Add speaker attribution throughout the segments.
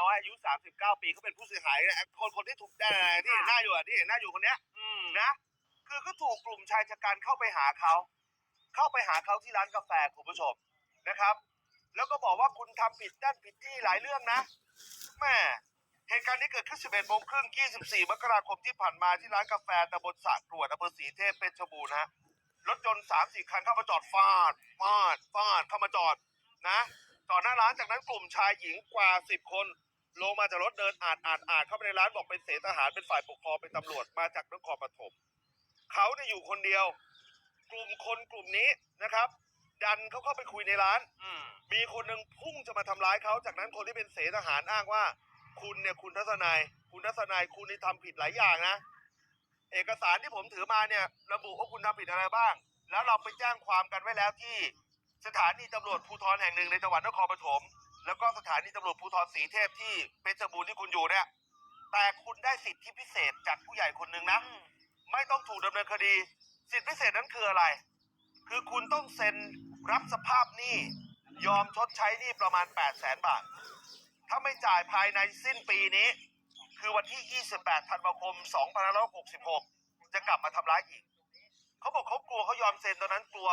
Speaker 1: น้อยอายุ 39 ปีเขาเป็นผู้เสียหายนะคนคนที่ถูกแน่ที่เห็นหน้าอยู่อะที่เห็นหน้าอยู่คนเนี้ย
Speaker 2: อืม
Speaker 1: นะคือก็ถูกกลุ่มชายชะกันเข้าไปหาเขาเข้าไปหาเขาที่ร้านกาแฟคุณผู้ชมนะครับ แล้วก็บอกว่าคุณทำผิดด้านผิดที่หลายเรื่องนะแม่เหตุการณ์นี้เกิดขึ้น 11โมงครึ่ง 24 มกราคมที่ผ่านมาที่ร้านกาแฟตำบลสะกรวดอำเภอศรีเทพเพชรบูรณ์ฮะรถยนต์สามสี่คันเข้ามาจอดฟาดฟาดฟาดเข้ามาจอดนะจอดหน้าร้านจากนั้นกลุ่มชายหญิงกว่าสิบคน ลงมาจากรถเดินอาดอาดอาดเข้าไปในร้านบอกเป็นเสทหารเป็นฝ่ายปกครองเป็นตำรวจมาจากนครปฐมเขาเนี่ยอยู่คนเดียว กลุ่มคนกลุ่มนี้นะครับ ดันเขาเข้าไปคุยในร้าน
Speaker 2: อืม
Speaker 1: มีคนหนึ่งพุ่งจะมาทำร้ายเขาจากนั้นคนที่เป็นเสทหารอ้างว่า คุณเนี่ยคุณทัศนัยคุณทัศนัยคุณนี่ทำผิดหลายอย่างนะ เอกสารที่ผมถือมาเนี่ย ระบุว่าคุณทำผิดอะไรบ้าง แล้วเราไปแจ้งความกันไว้แล้วที่ สถานีตำรวจภูธรแห่งหนึ่งในจังหวัดนครปฐมแล้วก็สถา นีตำรวจภูธรศรีเทพที่เพชรบูรณ์ที่คุณอยู่เนี่ย แต่คุณได้สิทธิพิเศษจากผู้ใหญ่คนหนึ่งนะ ไม่ต้องถูกดำเนินคดี สิทธิพิเศษนั้นคืออะไร คือคุณต้องเซ็นรับสภาพหนี้ยอมชดใช้หนี้ประมาณ 8 0 0แสนบาท ถ้าไม่จ่ายภายในสิ้นปีนี้ คือวันที่ 28 ธันวาคม 2566 จะกลับมาทำร้ายอีก เขาบอกเขากลัวเขายอมเซ็นตอนนั้นกลัว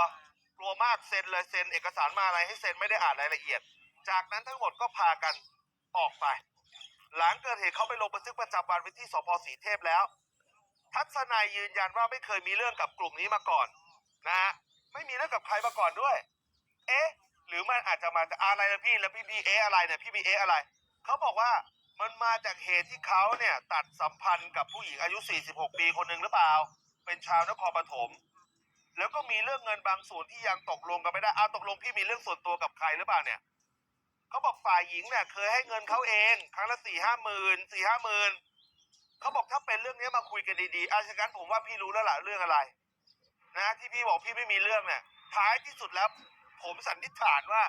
Speaker 1: กลัวมากเซ็นเลยเซ็นเอกสารมาอะไรให้เซ็นไม่ได้อ่านรายละเอียด จากนั้นทั้งหมดก็พากันออกไป หลังเกิดเหตุเขาไปลงบันทึกประจำวันไว้ที่สพสีเทพแล้ว ทัศนัยยืนยันว่าไม่เคยมีเรื่องกับกลุ่มนี้มาก่อนนะฮะไม่มีเรื่องกับใครมาก่อนด้วย เอ๊ะ หรือมันอาจจะมาจากอะไรนะพี่แล้วพี่บีเออะไรเนี่ยพี่บีเออะไรเขาบอกว่ามันมาจากเหตุที่เขาเนี่ยตัดสัมพันธ์กับผู้หญิงอายุ 46 ปีคนหนึ่งหรือเปล่า เป็นชาวนครปฐมแล้วก็มีเรื่องเงินบางส่วนที่ยังตกลงกันไม่ได้อาตกลงพี่มีเรื่องส่วนตัวกับใครหรือเปล่าเนี่ย เขาบอกฝ่ายหญิงเนี่ยเคยให้เงินเขาเอง ครั้งละสี่ห้าหมื่นสี่ห้าหมื่นเขาบอกถ้าเป็นเรื่องนี้มาคุยกันดีๆอาชกันผมว่าพี่รู้แล้วล่ะเรื่องอะไร นะที่พี่บอกพี่ไม่มีเรื่องเนี่ยท้ายที่สุดแล้ว ผมสันนิษฐานว่า